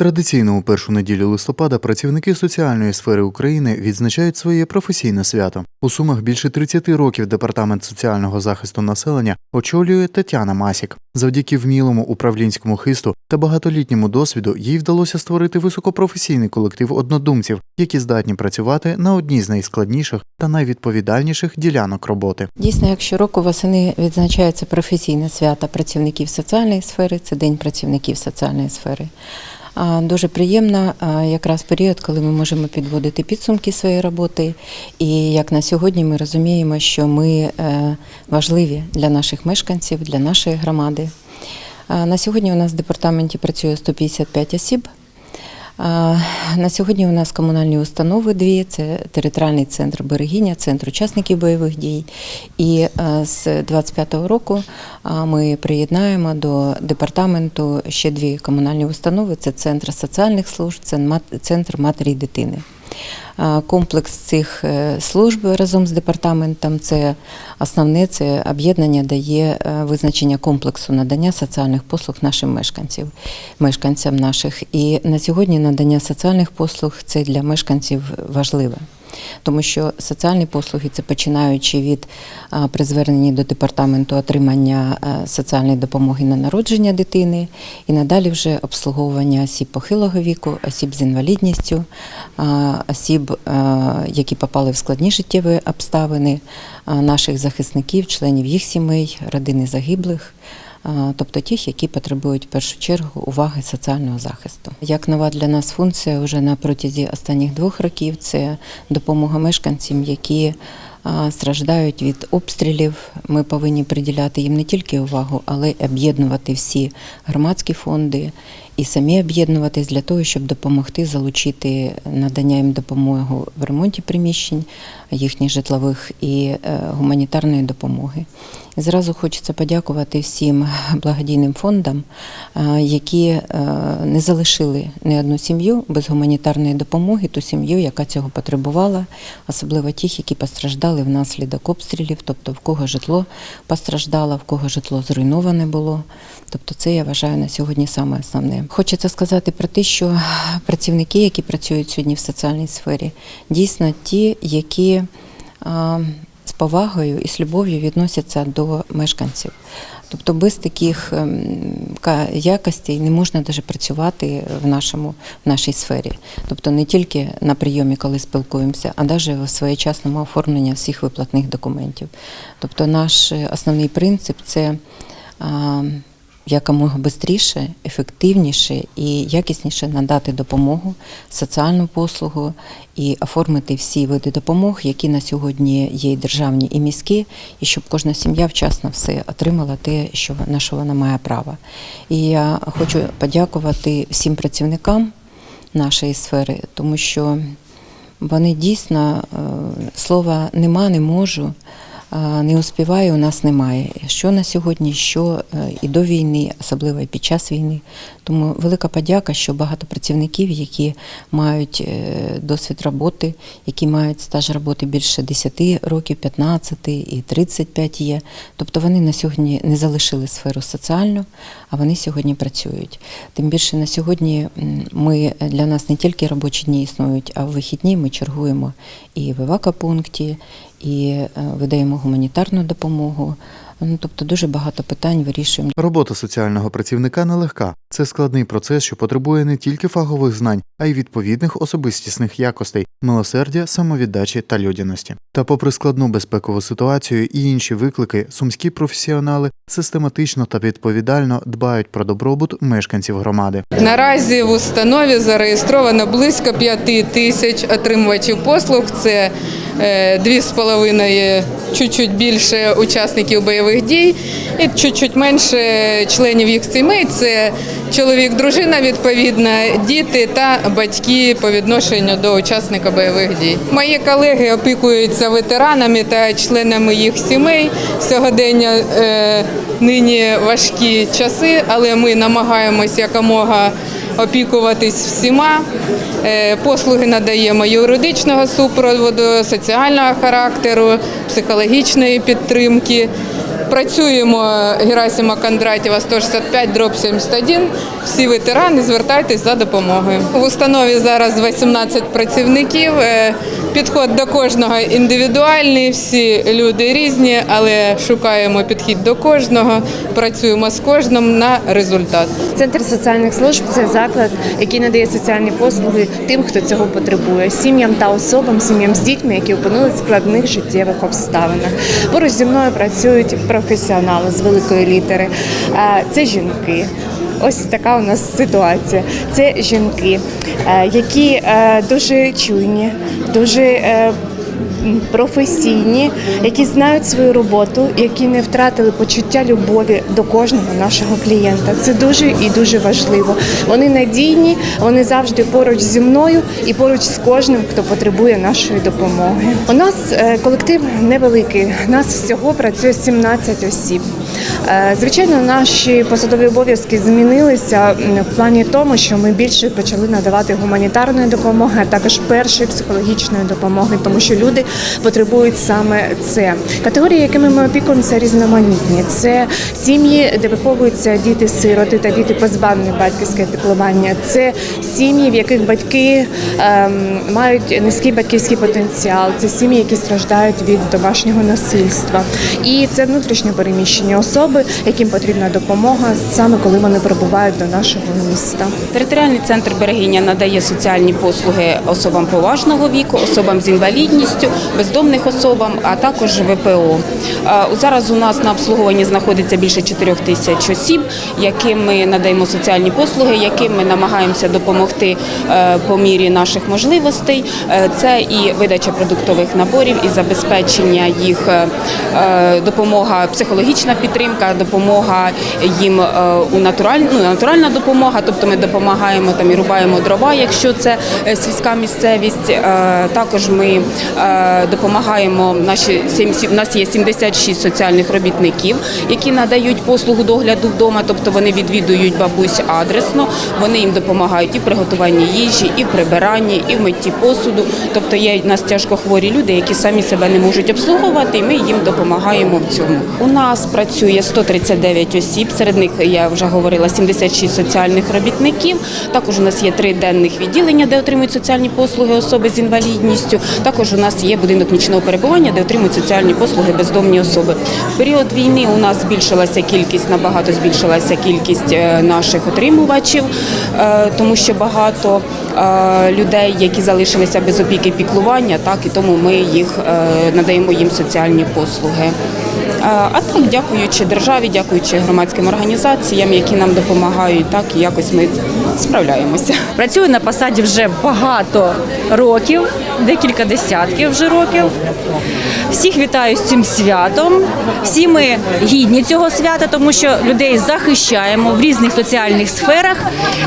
Традиційно у першу неділю листопада працівники соціальної сфери України відзначають своє професійне свято. У Сумах більше 30 років департамент соціального захисту населення очолює Тетяна Масік. Завдяки вмілому управлінському хисту та багатолітньому досвіду їй вдалося створити високопрофесійний колектив однодумців, які здатні працювати на одній з найскладніших та найвідповідальніших ділянок роботи. Дійсно, як щороку восени відзначається професійне свято працівників соціальної сфери, це День працівників соціальної сфери. Дуже приємна якраз період, коли ми можемо підводити підсумки своєї роботи. І як на сьогодні ми розуміємо, що ми е, важливі для наших мешканців, для нашої громади. На сьогодні у нас в департаменті працює 155 осіб. На сьогодні у нас комунальні установи дві: це територіальний центр берегіння, центр учасників бойових дій. І з 25-го року ми приєднаємо до департаменту ще дві комунальні установи: це центр соціальних служб, це центр матері і дитини. Комплекс цих е, служб разом з департаментом це основне це об'єднання дає е, визначення комплексу надання соціальних послуг нашим мешканців, мешканцям наших. І на сьогодні надання соціальних послуг це для мешканців важливе. Тому що соціальні послуги це починаючи від при зверненні до департаменту отримання соціальної допомоги на народження дитини, і надалі вже обслуговування осіб похилого віку, осіб з інвалідністю, осіб, які попали в складні життєві обставини, наших захисників, членів їх сімей, родини загиблих. Тобто тих, які потребують в першу чергу уваги соціального захисту. Як нова для нас функція вже на протязі останніх двох років це допомога мешканцям, які страждають від обстрілів. Ми повинні приділяти їм не тільки увагу, але й об'єднувати всі громадські фонди і самі об'єднуватись для того, щоб допомогти залучити надання їм допомоги в ремонті приміщень їхніх житлових і е, гуманітарної допомоги. Зразу хочеться подякувати всім благодійним фондам, е, які е, не залишили ні одну сім'ю без гуманітарної допомоги, ту сім'ю, яка цього потребувала, особливо тих, які постраждали внаслідок обстрілів, тобто в кого житло постраждало, в кого житло зруйноване було. Тобто, це я вважаю на сьогодні саме основне. Хочеться сказати про те, що працівники, які працюють сьогодні в соціальній сфері, дійсно ті, які з повагою і з любов'ю відносяться до мешканців. Тобто без таких ем, якостей не можна навіть працювати в, нашому, в нашій сфері. Тобто не тільки на прийомі, коли спілкуємося, а навіть в своєчасному оформленні всіх виплатних документів. Тобто наш е, основний принцип це якомога швидше, ефективніше і якісніше надати допомогу, соціальну послугу і оформити всі види допомог, які на сьогодні є і державні і міські, і щоб кожна сім'я вчасно все отримала те, що на що вона має право. І я хочу подякувати всім працівникам нашої сфери, тому що вони дійсно е, слова нема, не можу. Не успіваю, у нас немає. Що на сьогодні, що е, і до війни, особливо і під час війни. Тому велика подяка, що багато працівників, які мають е, досвід роботи, які мають стаж роботи більше 10 років, 15 і 35 є. Тобто вони на сьогодні не залишили сферу соціальну, а вони сьогодні працюють. Тим більше на сьогодні ми для нас не тільки робочі дні існують, а в вихідні ми чергуємо і в евакопункті, і е, видаємо гуманітарну допомогу. Ну, тобто дуже багато питань вирішуємо. Робота соціального працівника нелегка. Це складний процес, що потребує не тільки фахових знань, а й відповідних особистісних якостей, милосердя, самовіддачі та людяності. Та, попри складну безпекову ситуацію і інші виклики, сумські професіонали систематично та відповідально дбають про добробут мешканців громади. Наразі в установі зареєстровано близько 5 тисяч отримувачів послуг. Це е, дві з половиною, чуть-чуть більше учасників бойових дій і чуть-чуть менше членів їх сімей. Це чоловік, дружина, відповідно, діти та батьки по відношенню до учасника бойових дій. Мої колеги опікуються ветеранами та членами їх сімей. Сьогодення е, нині важкі часи, але ми намагаємось якомога опікуватись всіма. Е, Послуги надаємо юридичного супроводу, соціального характеру, психологічної підтримки. Працюємо Герасима Кондратєва 165 дроб 71. Всі ветерани, звертайтесь за допомогою. В установі зараз 18 працівників. Підход до кожного індивідуальний, всі люди різні, але шукаємо підхід до кожного, працюємо з кожним на результат. Центр соціальних служб це заклад, який надає соціальні послуги тим, хто цього потребує, сім'ям та особам, сім'ям з дітьми, які опинились в складних життєвих обставинах. Поруч зі мною працюють професіонали з великої літери. Е, Це жінки. Ось така у нас ситуація. Це жінки, е, які е, дуже чуйні, дуже е, професійні, які знають свою роботу, які не втратили почуття любові до кожного нашого клієнта. Це дуже і дуже важливо. Вони надійні, вони завжди поруч зі мною і поруч з кожним, хто потребує нашої допомоги. У нас колектив невеликий. Нас всього працює 17 осіб. Е, Звичайно, наші посадові обов'язки змінилися в плані тому, що ми більше почали надавати гуманітарної допомоги, а також першої психологічної допомоги, тому що люди потребують саме це. Категорії, якими ми опікуємося, різноманітні. Це сім'ї, де виховуються діти-сироти та діти позбавлені батьківське піклування. Це сім'ї, в яких батьки ем, мають низький батьківський потенціал. Це сім'ї, які страждають від домашнього насильства. І це внутрішньо переміщені особи, яким потрібна допомога саме коли вони прибувають до нашого міста. Територіальний центр Берегиня надає соціальні послуги особам поважного віку, особам з інвалідністю, бездомних особам, а також ВПО. Зараз у нас на обслуговуванні знаходиться більше 4 тисяч осіб, яким ми надаємо соціальні послуги, яким ми намагаємося допомогти е, по мірі наших можливостей. Е, Це і видача продуктових наборів, і забезпечення їх е, допомога, психологічна підтримка, допомога їм е, у натураль, ну, натуральна допомога, тобто ми допомагаємо там і рубаємо дрова, якщо це е, сільська місцевість. Е, Також ми допомагаємо наші у нас є 76 соціальних робітників, які надають послугу догляду вдома, тобто вони відвідують бабусь адресно, вони їм допомагають і в приготуванні їжі, і в прибиранні, і в митті посуду. Тобто є у нас тяжко хворі люди, які самі себе не можуть обслуговувати, і ми їм допомагаємо в цьому. У нас працює 139 осіб, серед них я вже говорила 76 соціальних робітників. Також у нас є три денних відділення, де отримують соціальні послуги особи з інвалідністю. Також у нас є будинок нічного перебування, де отримують соціальні послуги бездомні особи. В період війни у нас збільшилася кількість, набагато збільшилася кількість е, наших отримувачів, е, тому що багато е, людей, які залишилися без опіки піклування, так і тому ми їх надаємо їм соціальні послуги. Е, А так, дякуючи державі, дякуючи громадським організаціям, які нам допомагають, так якось ми справляємося. Працюю на посаді вже багато років, декілька десятків вже років. Всіх вітаю з цим святом. Всі ми гідні цього свята, тому що людей захищаємо в різних соціальних сферах.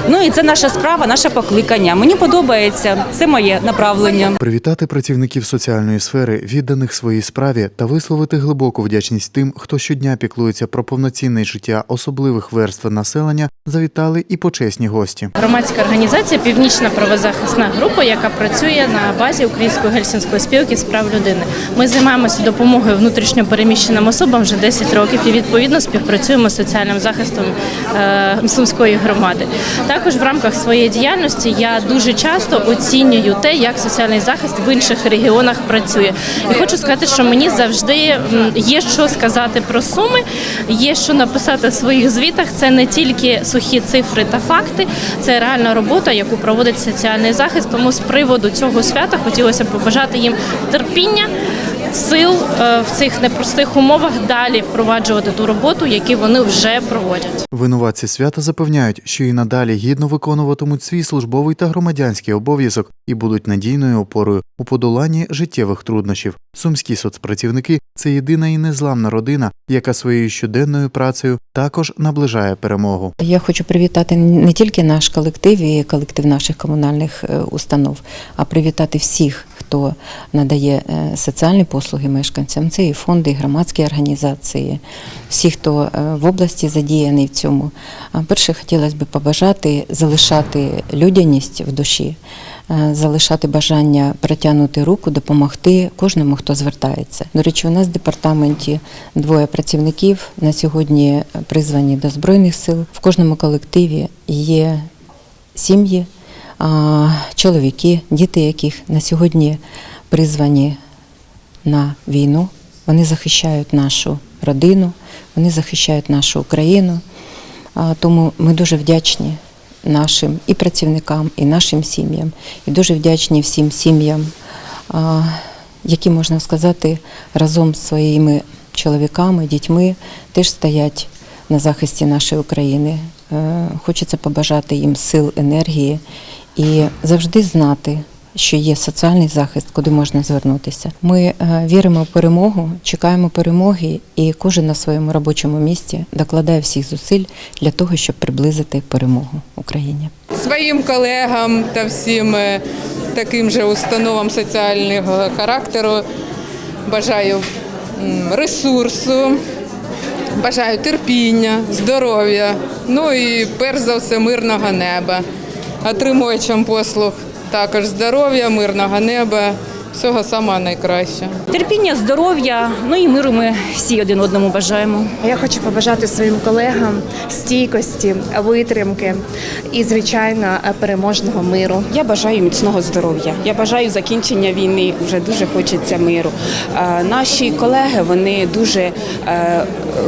Ну і це наша справа, наше покликання. Мені подобається, це моє направлення. Привітати працівників соціальної сфери, відданих своїй справі, та висловити глибоку вдячність тим, хто щодня піклується про повноцінне життя особливих верств населення, завітали і почесні гості. Громадська організація Північна правозахисна група, яка працює на базі Української гельсінської спілки з прав людини. Ми займаємося допомогою внутрішньо переміщеним особам вже 10 років і відповідно співпрацюємо з соціальним захистом е, Сумської громади. Також в рамках своєї діяльності я дуже часто оцінюю те, як соціальний захист в інших регіонах працює. І хочу сказати, що мені завжди є що сказати про суми, є що написати в своїх звітах. Це не тільки сухі цифри та факти, це реальна робота, яку проводить соціальний захист. Тому з приводу цього свята хотілося б побажати їм терпіння. Сил е, в цих непростих умовах далі впроваджувати ту роботу, яку вони вже проводять. Винуватці свята запевняють, що і надалі гідно виконуватимуть свій службовий та громадянський обов'язок і будуть надійною опорою у подоланні життєвих труднощів. Сумські соцпрацівники це єдина і незламна родина, яка своєю щоденною працею також наближає перемогу. Я хочу привітати не тільки наш колектив і колектив наших комунальних е, установ, а привітати всіх, хто надає е, соціальні послуги мешканцям. Це і фонди, і громадські організації, всі, хто е, в області задіяний в цьому. Перше хотілося б побажати залишати людяність в душі, е, залишати бажання протягнути руку, допомогти кожному, хто звертається. До речі, у нас в департаменті двоє працівників на сьогодні призвані до збройних сил. В кожному колективі є сім'ї, чоловіки, діти, яких на сьогодні призвані на війну. Вони захищають нашу родину, вони захищають нашу Україну. Тому ми дуже вдячні нашим і працівникам, і нашим сім'ям, і дуже вдячні всім сім'ям, які, можна сказати, разом з своїми чоловіками, дітьми теж стоять на захисті нашої України. Е, Хочеться побажати їм сил, енергії і завжди знати, що є соціальний захист, куди можна звернутися. Ми е, віримо в перемогу, чекаємо перемоги, і кожен на своєму робочому місці докладає всіх зусиль для того, щоб приблизити перемогу Україні. своїм колегам та всім е, таким же установам соціального характеру бажаю ресурсу, бажаю терпіння, здоров'я, ну і перш за все мирного неба. Отримувачам послуг. Також здоров'я, мирного неба, всього самого найкращого. Терпіння, здоров'я, ну і миру ми всі один одному бажаємо. Я хочу побажати своїм колегам стійкості, витримки і, звичайно, переможного миру. Я бажаю міцного здоров'я. Я бажаю закінчення війни. Вже дуже хочеться миру. Наші колеги вони дуже е,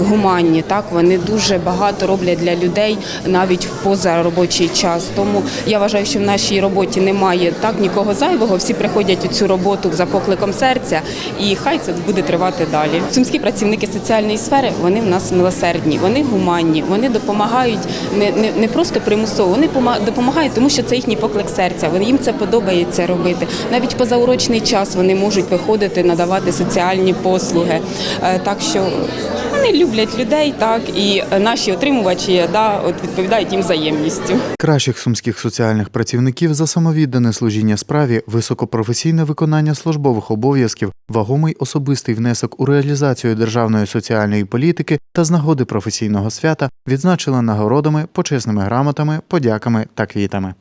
гуманні. Так вони дуже багато роблять для людей навіть в позаробочий час. Тому я вважаю, що в нашій роботі немає так нікого зайвого. Всі приходять у цю роботу за покликом серця, і хай це буде тривати далі. Сумські працівники соціальної сфери вони в нас милосердні, вони гуманні, вони допомагають не, не, не просто примусово, вони пома- допомагають, тому що це їхній поклик серця. Вони їм це подобається робити. Навіть позаурочний час вони можуть виходити, надавати соціальні послуги. Е, Так що вони люблять людей, так і наші отримувачі да, от відповідають їм взаємністю. Кращих сумських соціальних працівників за самовіддане служіння справі, високопрофесійне виконання службових обов'язків, вагомий особистий внесок у реалізацію державної соціальної політики та з нагоди професійного свята відзначили нагородами, почесними грамотами, подяками та квітами.